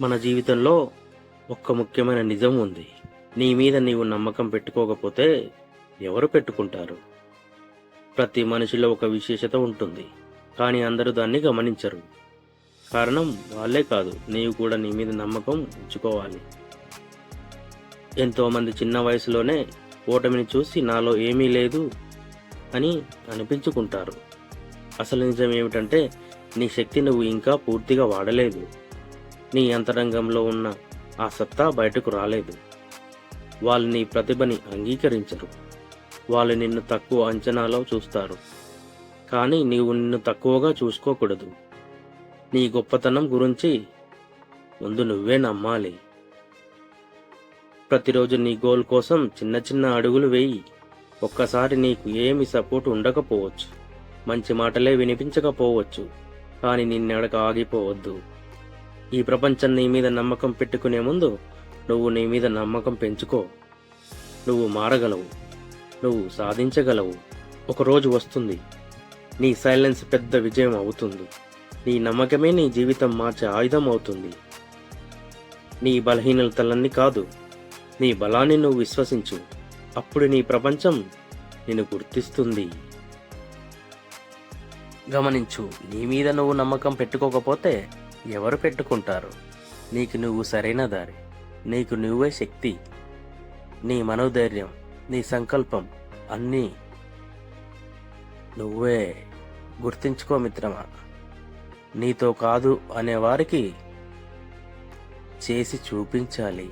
మన జీవితంలో ఒక్క ముఖ్యమైన నిజం ఉంది. నీ మీద నీవు నమ్మకం పెట్టుకోకపోతే ఎవరు పెట్టుకుంటారు? ప్రతి మనిషిలో ఒక విశేషత ఉంటుంది. కానీ అందరూ దాన్ని గమనించరు. కారణం వాళ్ళే కాదు. నీవు కూడా నీ మీద నమ్మకం ఉంచుకోవాలి. ఎంతోమంది చిన్న వయసులోనే ఓటమిని చూసి నాలో ఏమీ లేదు అని అనిపించుకుంటారు. అసలు నిజం ఏమిటంటే నీ శక్తి నువ్వు ఇంకా పూర్తిగా వాడలేదు. నీ అంతరంగంలో ఉన్న ఆ సత్తా బయటకు రాలేదు. వాళ్ళు నీ ప్రతిభని అంగీకరించరు. వాళ్ళు నిన్ను తక్కువ అంచనాలో చూస్తారు. కానీ నీవు నిన్ను తక్కువగా చూసుకోకూడదు. నీ గొప్పతనం గురించి ముందు నువ్వే నమ్మాలి. ప్రతిరోజు నీ గోల్ కోసం చిన్న చిన్న అడుగులు వేయి. ఒక్కసారి నీకు ఏమి సపోర్ట్ ఉండకపోవచ్చు. మంచి మాటలే వినిపించకపోవచ్చు. కానీ నిన్నెడక ఆగిపోవద్దు. ఈ ప్రపంచం నీ మీద నమ్మకం పెట్టుకునే ముందు నువ్వు నీ మీద నమ్మకం పెంచుకో. నువ్వు మారగలవు. నువ్వు సాధించగలవు. ఒకరోజు వస్తుంది. నీ సైలెన్స్ పెద్ద విజయం అవుతుంది. నీ నమ్మకమే నీ జీవితం మార్చే ఆయుధం అవుతుంది. నీ బలహీనతలన్నీ కాదు. నీ బలాన్ని నువ్వు విశ్వసించు. అప్పుడు నీ ప్రపంచం నిన్ను గుర్తిస్తుంది. గమనించు నీ మీద నువ్వు నమ్మకం పెట్టుకోకపోతే ఎవరు పెట్టుకుంటారు? నీకు నువ్వు సరైన దారి నీకు నువ్వే శక్తి. నీ మనోధైర్యం నీ సంకల్పం అన్నీ నువ్వే. గుర్తించుకో మిత్రమా నీతో కాదు అనేవారికి చేసి చూపించాలి.